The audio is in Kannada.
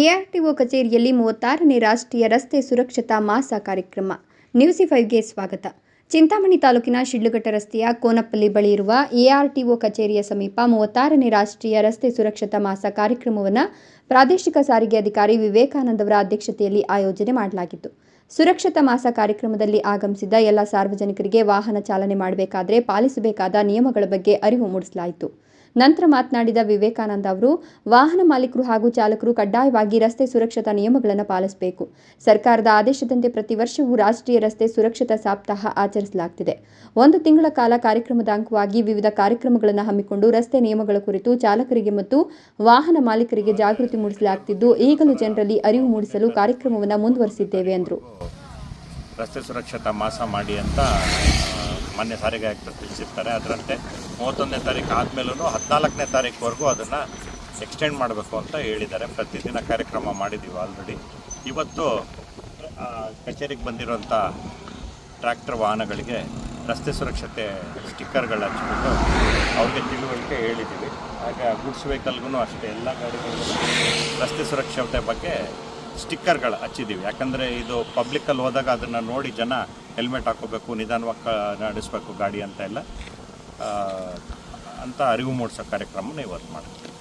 ಎಆರ್ಟಿಒ ಕಚೇರಿಯಲ್ಲಿ ಮೂವತ್ತಾರನೇ ರಾಷ್ಟ್ರೀಯ ರಸ್ತೆ ಸುರಕ್ಷತಾ ಮಾಸ ಕಾರ್ಯಕ್ರಮ. ನ್ಯೂಸಿ ಫೈವ್ಗೆ ಸ್ವಾಗತ. ಚಿಂತಾಮಣಿ ತಾಲೂಕಿನ ಶಿಡ್ಲುಘಟ್ಟ ರಸ್ತೆಯ ಕೋನಪಲ್ಲಿ ಬಳಿ ಇರುವ ಎಆರ್ಟಿಒ ಕಚೇರಿಯ ಸಮೀಪ ಮೂವತ್ತಾರನೇ ರಾಷ್ಟ್ರೀಯ ರಸ್ತೆ ಸುರಕ್ಷತಾ ಮಾಸ ಕಾರ್ಯಕ್ರಮವನ್ನು ಪ್ರಾದೇಶಿಕ ಸಾರಿಗೆ ಅಧಿಕಾರಿ ವಿವೇಕಾನಂದ್ ಅವರ ಅಧ್ಯಕ್ಷತೆಯಲ್ಲಿ ಆಯೋಜನೆ ಮಾಡಲಾಗಿತ್ತು. ಸುರಕ್ಷತಾ ಮಾಸ ಕಾರ್ಯಕ್ರಮದಲ್ಲಿ ಆಗಮಿಸಿದ ಎಲ್ಲ ಸಾರ್ವಜನಿಕರಿಗೆ ವಾಹನ ಚಾಲನೆ ಮಾಡಬೇಕಾದರೆ ಪಾಲಿಸಬೇಕಾದ ನಿಯಮಗಳ ಬಗ್ಗೆ ಅರಿವು ಮೂಡಿಸಲಾಯಿತು. ನಂತರ ಮಾತನಾಡಿದ ವಿವೇಕಾನಂದ ಅವರು, ವಾಹನ ಮಾಲೀಕರು ಹಾಗೂ ಚಾಲಕರು ಕಡ್ಡಾಯವಾಗಿ ರಸ್ತೆ ಸುರಕ್ಷತಾ ನಿಯಮಗಳನ್ನು ಪಾಲಿಸಬೇಕು. ಸರ್ಕಾರದ ಆದೇಶದಂತೆ ಪ್ರತಿ ವರ್ಷವೂ ರಾಷ್ಟ್ರೀಯ ರಸ್ತೆ ಸುರಕ್ಷತಾ ಸಪ್ತಾಹ ಆಚರಿಸಲಾಗುತ್ತಿದೆ ಒಂದು ತಿಂಗಳ ಕಾಲ ಕಾರ್ಯಕ್ರಮದ ಅಂಗವಾಗಿ ವಿವಿಧ ಕಾರ್ಯಕ್ರಮಗಳನ್ನು ಹಮ್ಮಿಕೊಂಡು ರಸ್ತೆ ನಿಯಮಗಳ ಕುರಿತು ಚಾಲಕರಿಗೆ ಮತ್ತು ವಾಹನ ಮಾಲೀಕರಿಗೆ ಜಾಗೃತಿ ಮೂಡಿಸಲಾಗುತ್ತಿದ್ದು ಈಗಲೂ ಜನರಲ್ಲಿ ಅರಿವು ಮೂಡಿಸಲು ಕಾರ್ಯಕ್ರಮವನ್ನು ಮುಂದುವರಿಸಿದ್ದೇವೆ ಎಂದರು ರಸ್ತೆ ಸುರಕ್ಷತಾ ಮಾಸ ಮಾಡಿ ಅಂತ ಮಾನ್ಯ ಸಾರಿಗೆ ತಿಳಿಸಿರ್ತಾರೆ. ಅದರಂತೆ ಮೂವತ್ತೊಂದನೇ ತಾರೀಕು ಆದಮೇಲೂ ಹದಿನಾಲ್ಕನೇ ತಾರೀಕುವರೆಗೂ ಅದನ್ನು ಎಕ್ಸ್ಟೆಂಡ್ ಮಾಡಬೇಕು ಅಂತ ಹೇಳಿದ್ದಾರೆ. ಪ್ರತಿದಿನ ಕಾರ್ಯಕ್ರಮ ಮಾಡಿದ್ದೀವಿ ಆಲ್ರೆಡಿ ಇವತ್ತು ಕಚೇರಿಗೆ ಬಂದಿರುವಂಥ ಟ್ರ್ಯಾಕ್ಟರ್ ವಾಹನಗಳಿಗೆ ರಸ್ತೆ ಸುರಕ್ಷತೆ ಸ್ಟಿಕ್ಕರ್ಗಳು ಹಚ್ಬಿಟ್ಟು ಅವ್ರಿಗೆ ತಿಳುವಳಿಕೆ ಹೇಳಿದ್ದೀವಿ ಹಾಗೆ ಗುಡ್ಸ್ ವೆಹಿಕಲ್ಗೂ ಅಷ್ಟೇ, ಎಲ್ಲ ಗಾಡಿಗಳಿಗೂ ರಸ್ತೆ ಸುರಕ್ಷತೆ ಬಗ್ಗೆ ಸ್ಟಿಕ್ಕರ್ಗಳು ಹಚ್ಚಿದ್ದೀವಿ ಯಾಕಂದರೆ ಇದು ಪಬ್ಲಿಕ್ಕಲ್ಲಿ ಹೋದಾಗ ಅದನ್ನು ನೋಡಿ ಜನ ಹೆಲ್ಮೆಟ್ ಹಾಕೋಬೇಕು, ನಿಧಾನವಾಗಿ ನಡೆಸಬೇಕು ಗಾಡಿ ಅಂತ ಎಲ್ಲ. ಅಂತ ಅರಿವು ಮೂಡಿಸೋ ಕಾರ್ಯಕ್ರಮನ ಇವತ್ತು ಮಾಡ್ತೀವಿ.